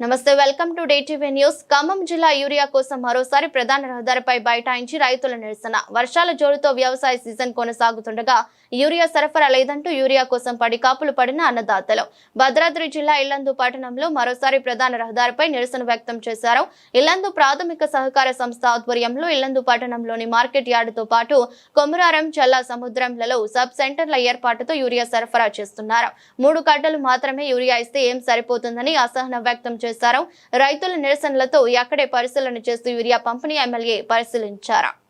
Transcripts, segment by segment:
నమస్తే welcome to day TV news. Khammam జిల్లా urea కోసం మరోసారి ప్రధాన రహదారిపై బైఠాయించి రైతుల నిరసన. వర్షాల జోరుతో వ్యవసాయ సీజన్ కొనసాగుతుండగా యూరియా సరఫరా లేదంటూ యూరియా కోసం పడికాపులు పడిన అన్నదాతలు. భద్రాద్రి జిల్లా ఇల్లందు పట్టణంలో మరోసారి ప్రధాన రహదారిపై నిరసన వ్యక్తం చేశారు. ఇల్లందు ప్రాథమిక సహకార సంస్థ ఆధ్వర్యంలో ఇల్లందు పట్టణంలోని మార్కెట్ యార్డుతో పాటు కొమురారం చల్లా సముద్రంలలో సబ్ సెంటర్ల ఏర్పాటుతో యూరియా సరఫరా చేస్తున్నారు. మూడు కట్టలు మాత్రమే యూరియా ఇస్తే ఏం సరిపోతుందని అసహనం వ్యక్తం చేశారు. రైతుల నిరసనలతో ఎక్కడే పరిశీలన చేస్తూ యూరియా పంపిణీ ఎమ్మెల్యే పరిశీలించారు.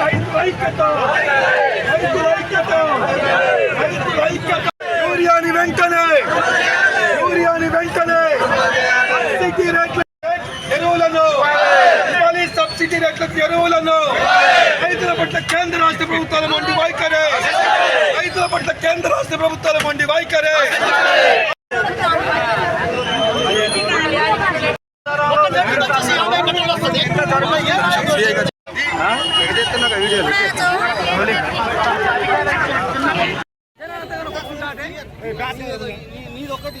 రైతుల ఐక్యత. రైతుల సబ్సిడీ రేట్లకు ఎరువులను రైతుల పట్ల కేంద్ర రాష్ట్ర ప్రభుత్వాల మండి వైఖరే. రైతుల పట్ల కేంద్ర రాష్ట్ర ప్రభుత్వాల మండి వైఖరే. నీదొక్కటి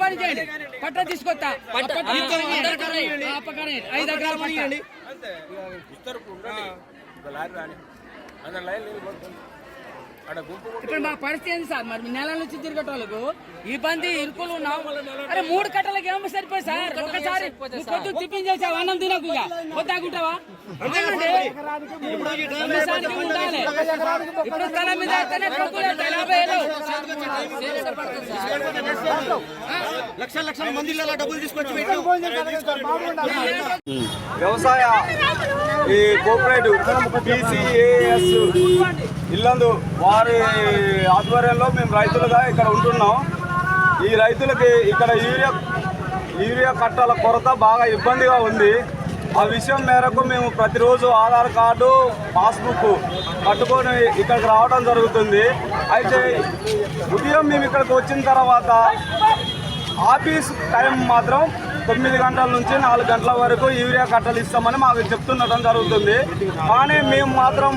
పని చేయండి. పట్ట తీసుకొస్తా. ఐదు ఎకరాల పట్ట. ఇప్పుడు మా పరిస్థితి ఏంది సార్? మరి నెల నుంచి తిరగటోళ్ళకు ఇబ్బంది ఇరుకులు ఉన్నాం. అరే మూడు కట్టలకు ఏమో సరిపోయి సార్. ఒకసారి పొద్దున్న టిఫిన్ చేసావు? అన్నం తినకు ఇక. వద్దాకుంటావా ఉండాలి. ఇప్పుడు స్థలం మీద లక్షల లక్షల మంది డబ్బులు తీసుకొచ్చి పెట్టు. వ్యవసాయ ఈ కోఆపరేటివ్ పీసీఏఎస్ ఇల్లందు వారి ఆధ్వర్యంలో మేము రైతులుగా ఇక్కడ ఉంటున్నాం. ఈ రైతులకి ఇక్కడ యూరియా యూరియా కట్టాల కొరత బాగా ఇబ్బందిగా ఉంది. ఆ విషయం మేరకు మేము ప్రతిరోజు ఆధార్ కార్డు పాస్బుక్ కట్టుకొని ఇక్కడికి రావడం జరుగుతుంది. అయితే ఉదయం మేము ఇక్కడికి వచ్చిన తర్వాత ఆఫీస్ టైం మాత్రం తొమ్మిది గంటల నుంచి నాలుగు గంటల వరకు యూరియా కట్టలు ఇస్తామని మాకు చెప్తుండటం జరుగుతుంది. కానీ మేము మాత్రం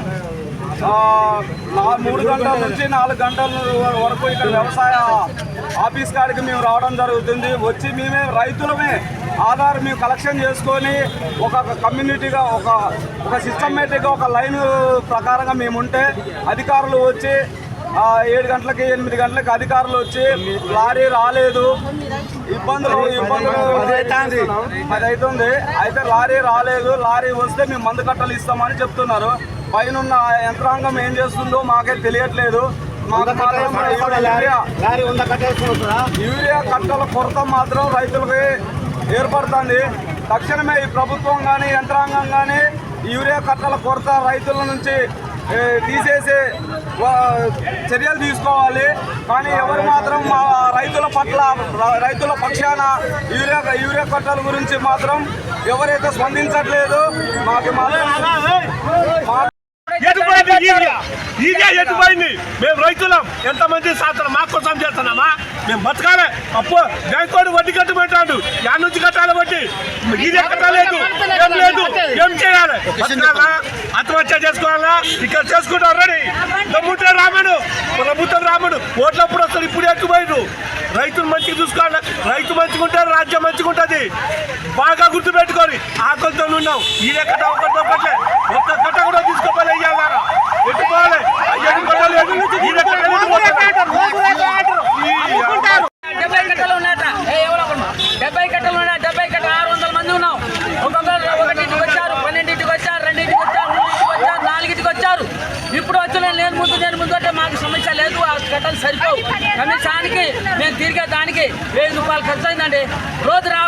మూడు గంటల నుంచి నాలుగు గంటల వరకు ఇక్కడ వ్యవసాయ ఆఫీస్ కాడికి మేము రావడం జరుగుతుంది. వచ్చి మేమే రైతులమే ఆధార్ మేము కలెక్షన్ చేసుకొని ఒక కమ్యూనిటీగా ఒక ఒక సిస్టమేటిక్గా ఒక లైన్ ప్రకారంగా మేము ఉంటే అధికారులు వచ్చి ఏడు గంటలకి ఎనిమిది గంటలకి అధికారులు వచ్చి లారీ రాలేదు. ఇబ్బందులు ఇబ్బందులు అది అవుతుంది అయితే లారీ రాలేదు. లారీ వస్తే మేము మందు కట్టలు ఇస్తామని చెప్తున్నారు. పైన యంత్రాంగం ఏం చేస్తుందో మాకే తెలియట్లేదు. యూరియా కట్టల కొరత మాత్రం రైతులకి ఏర్పడుతుంది. తక్షణమే ఈ ప్రభుత్వం కానీ యంత్రాంగం కానీ యూరియా కట్టల కొరత రైతుల నుంచి తీసేసే చర్యలు తీసుకోవాలి. కానీ ఎవరు మాత్రం మా రైతుల పట్ల రైతుల పక్షాన యూరియా యూరియా కట్టల గురించి మాత్రం ఎవరైతే స్పందించట్లేదు మాకు మాత్రం మా ఈరియా ఎటుపోయింది? మేము రైతులం. ఎంతమంది సాధన మా కోసం చేస్తున్నామా? మేము బతకాలి. అప్పు బ్యాంకోడు వడ్డీ కట్టమంటాడు. యా నుంచి కట్టాలి వడ్డీ. ఈరియా కట్టలేదు. ఏం లేదు. ఏం చేయాలి? ఆత్మహత్య చేసుకోవాలా? ఇక్కడ చేసుకుంటారు రెడీ. దమ్ముంటే రామను. ప్రభుత్వం రామను ఓట్లప్పుడు వస్తారు? ఇప్పుడు ఎక్కువైరు రైతులు మంచిగా చూసుకోవాలి. రైతు మంచిగా ఉంటారు రాజ్యం మంచిగా ఉంటుంది. బాగా గుర్తు పెట్టుకోరి ఆకలితో ఉన్నాం. ఈ ఎక్కడ ఒకటి ఒకట్లే సరిపోవు. కమిషానికి మేము తిరిగే దానికి వెయ్యి రూపాయలు ఖర్చు అయిందండి. రోజు రావాలి